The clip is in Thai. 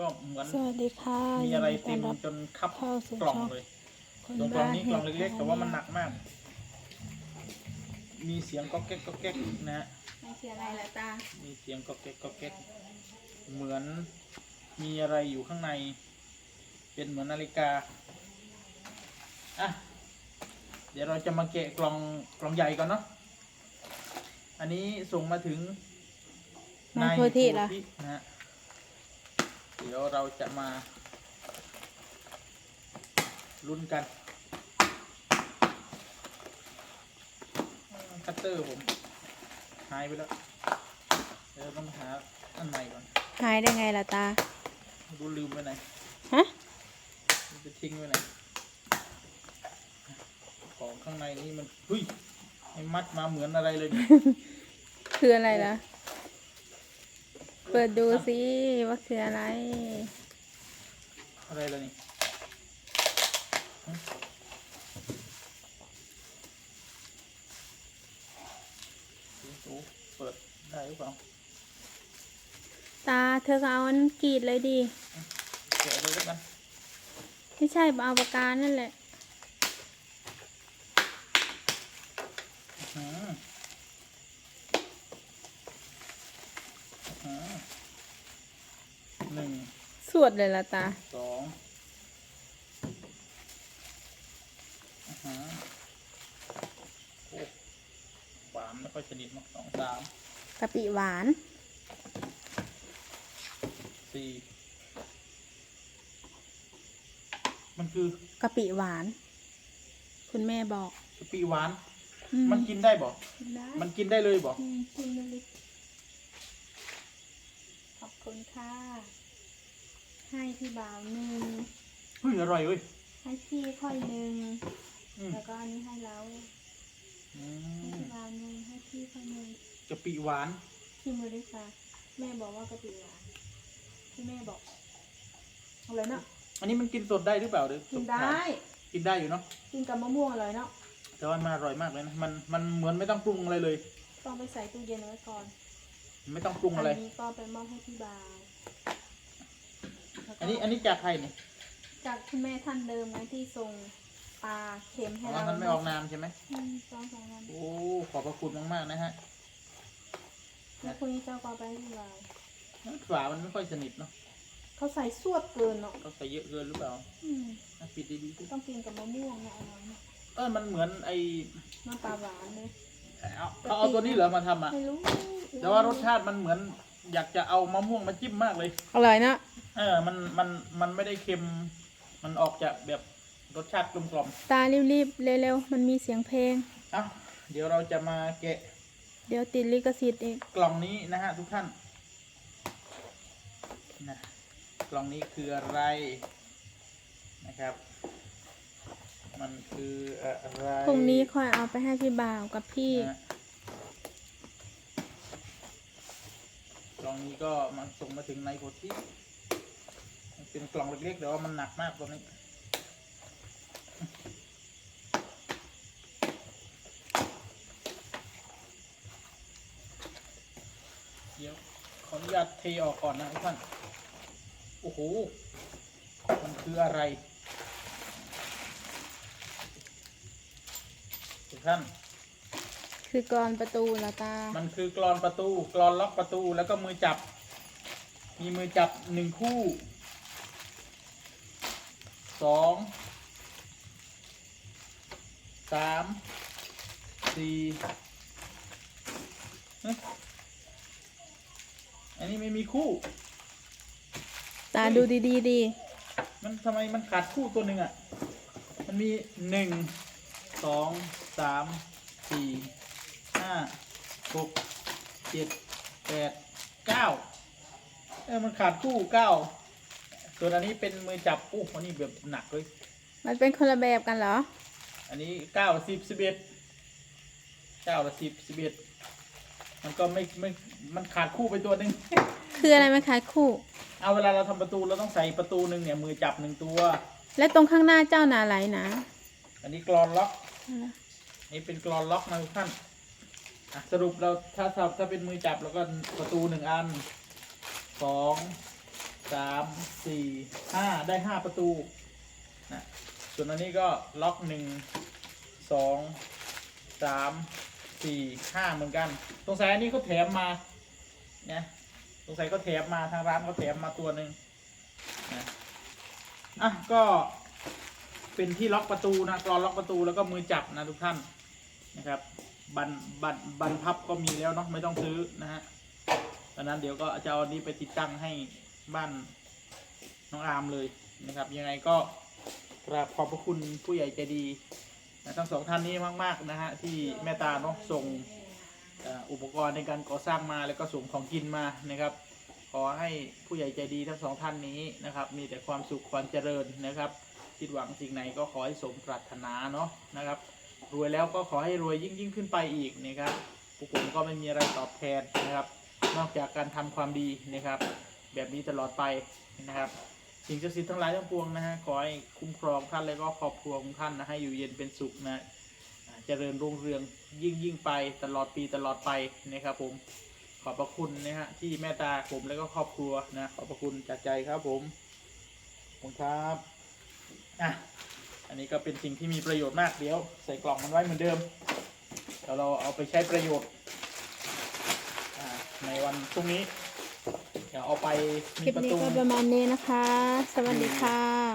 ก็เหมือนสวัสดีค่ะมีอะไรยินเต็ดีมต้อนรับจนคับเข้าสู่กล่องช่องเลยคนตรงกล่องนี้กล่องบ้าเล็กๆห็ดแต่ว่ามันหนักมาก มีเสียงก๊อกแก๊กก๊อกแก๊กนะฮะไม่เสียอะไรละตา มีเสียงก๊อกแก๊กก๊อกแก๊กเหมือนมีอะไรอยู่ข้างใน เป็นเหมือนนาฬิกาอะเดี๋ยวเราจะมาแกะกล่องกล่องใหญ่ก่อนเนาะอันนี้ส่งมาถึงนายโพธิเหรอโพนะฮะ เดี๋ยวเราจะมาลุ้นกันคัตเตอร์ผมหายไปแล้ว เดี๋ยวต้องหาอันใหม่ก่อนหายได้ไงล่ะตาไม่รู้ลืมไปไหนฮะไปทิ้งไว้ไหนของข้างในนี่มันเฮ้ยไอ้มัดมาเหมือนอะไรเลยเนี่ยคืออะไรล่ะ เปิดดูสิว่าคืออะไร อะไรเลยนี่หึดูดูเปิดได้หรือเปล่าตาเธอก็เอาอันกรีดเลยดิแกะเลยแล้วกันไม่ใช่เอาปากกานั่นแหละ อื้อ หืออื้อหือหนึ่งสวดเลยล่ะตาสองอื้อหือโอ้หวานไม่ค่อยชนิดเนอะสองสามกะปิหวานสี่มันคือกะปิหวาน คุณแม่บอกกะปิหวาน อืมันกินได้บ่กินได้มันกินได้เลยบ่อืมกินเลยขอบ คุณค่ะ ให้พี่บ่าวหนึ่งเฮ้ยอร่อยเว้ย ให้พี่ค่อยหนึ่งอืม แล้วก็อันนี้ให้เราอืให้มพี่บ่าวหนึ่งให้พี่ค่อยหนึ่งกะปิหวาน ชิมเลยด้วยค่ะ แม่บอกว่ากะปิหวานที่แม่บอกเอาเลยเนาะอันนี้มันกินสดได้หรือเปล่าหรือกินได้ กินได้อยู่เนาะ กินกับมะม่วงอร่อยเนาะแต่ว่ามันอร่อยมากเลยนะ มันมันเหมือนไม่ต้องปรุงอะไรเลย ต้องไปใส่ตู้เย็นไว้ก่อน ไม่ต้องปรุงอัอะไรนี้ก็ไปมอบให้พี่บ่าวแล้วก็อันนี้อันนี้จากใครเนี่ยจากคุณแม่ท่านเดิมไงที่ส่งปลาเค็มให้อ๋อเรามันไม่ออกนามใช่ไหมอืมสองสองวันโอ้ขอบพระคุณมากๆนะฮะแล้วคุณเจ้าก็เอาไปให้พี่บ่าวฝามันไม่ค่อยสนิทเนาะเขาใส่สวดเกินเนาะเขาใส่เยอะเกินหรือเปล่าอืมอะปิดดีๆสิต้องกินกับมะม่วงเนาะอร่อยเนาะเออมันเหมือนไอน้ำปลาหวานเลย เอาเขาเอาตัวนี้เหรอมาทำอะ ไม่รู้แต่ว่ารสชาติมันเหมือน อยากจะเอามะม่วงมาจิ้มมากเลย อร่อยเนาะเออ มัน มัน มันไม่ได้เค็ม มันออกจากแบบรสชาติกลมกล่อมตารีบๆเร็วๆมันมีเสียงเพลงๆเอ้าเดี๋ยวเราจะมาแกะเดี๋ยวติดลิขสิทธิ์อีกกล่องนี้นะฮะทุกท่าน นะ กล่องนี้คืออะไรนะครับ มันคืออะไรพรุ่งนี้ค่อยเอาไปให้พี่บ่าวกับพี่ นะฮะกล่องนี้ก็มันส่งมาถึงในโพธิมันเป็นกล่องเล็กๆแต่ว่ามันหนักมากตัวนี้ เดี๋ยวขออนุญาตเทออกก่อนนะทุกท่าน โอ้โห มันคืออะไร ทุกท่าน คือกรอนประตูละตา มันคือกรอนประตู กรอนล็อกประตูแล้วก็มือจับ มีมือจับหนึ่งคู่สองสามสี่เอ๊ะอันนี้ไม่มีคู่ ตาดูดีๆดี มันทำไมมันขาดคู่ตัวหนึ่งอะ มันมีหนึ่งสอง สามสี่ห้าหกเจ็ดแปดเก้าเออมันขาดคู่เก้าส่วนอันนี้เป็นมือจับอู้อันนี้แบบหนักเลยมันเป็นคนละแบบกันเหรอ อันนี้เก้าสิบสิบเอ็ดเก้าละสิบสิบเอ็ดมันก็ไม่ไม่มันขาดคู่ไปตัวหนึ่งคืออะไรมันขายคู่ เอาเวลาเราทำประตูเราต้องใส่ประตูหนึ่งเนี่ยมือจับหนึ่งตัว และตรงข้างหน้าเจ้าหนาไหลนะ อันนี้กรอนล็อก นี่เป็นกรอนล็อกนะทุกท่านสรุปเราถ้าถ้าถ้าเป็นมือจับแล้วก็ประตูหนึ่งอันสองสามสี่ห้าได้ห้าประตูนะส่วนอันนี้ก็ล็อกหนึ่งสองสามสี่ห้าเหมือนกันสงสัยอันนี้เขาแถมมาเนี่ยสงสัยเขาแถมมาทางร้านเขาแถมมาตัวหนึ่งนะอะก็เป็นที่ล็อกประตูนะกรอนล็อกประตูแล้วก็มือจับนะทุกท่าน นะครับบันบันบันพับก็มีแล้วเนาะไม่ต้องซื้อนะฮะดังนั้นเดี๋ยวก็จะเอาอันนี้ไปติดตั้งให้บ้านน้องอาร์มเลยนะครับ ยังไงก็กราบขอบพระคุณผู้ใหญ่ใจดีนะทั้งสองท่านนี้มากๆนะฮะที่แม่ตาเนาะส่งอุปกรณ์ในการก่อสร้างมาแล้วก็ส่งของกินมานะครับ ขอให้ผู้ใหญ่ใจดีทั้งสองท่านนี้นะครับ มีแต่ความสุขความเจริญนะครับ คิดหวังสิ่งไหนก็ขอให้สมปรารถนาเนาะนะครับ รวยแล้วก็ขอให้รวยยิ่งยิ่งขึ้นไปอีกนะครับพวกผมก็ไม่มีอะไรตอบแทนนะครับ นอกจากการทำความดีนะครับ แบบนี้ตลอดไปนะครับสิ่งศักดิ์สิทธิ์ทั้งหลายทั้งปวงนะฮะขอให้คุ้มครองท่านและก็ครอบครัวของท่านนะให้อยู่เย็นเป็นสุขนะเจริญรุ่งเรืองยิ่งยิ่งไปตลอดปีตลอดไปนะครับผมขอบพระคุณนะฮะที่แม่ตาผมและก็ครอบครัวนะขอบพระคุณจากใจครับผมขอบคุณครับอะ อันนี้ก็เป็นสิ่งที่มีประโยชน์มากเดี๋ยว ใส่กล่องมันไว้เหมือนเดิมเดี๋ยวเราเอาไปใช้ประโยชน์ในวันพรุ่งนี้ เดี๋ยวเอาไปคมีลิประนี้ตูก็ประมาณนี้นะคะ สวัสดีค่ะ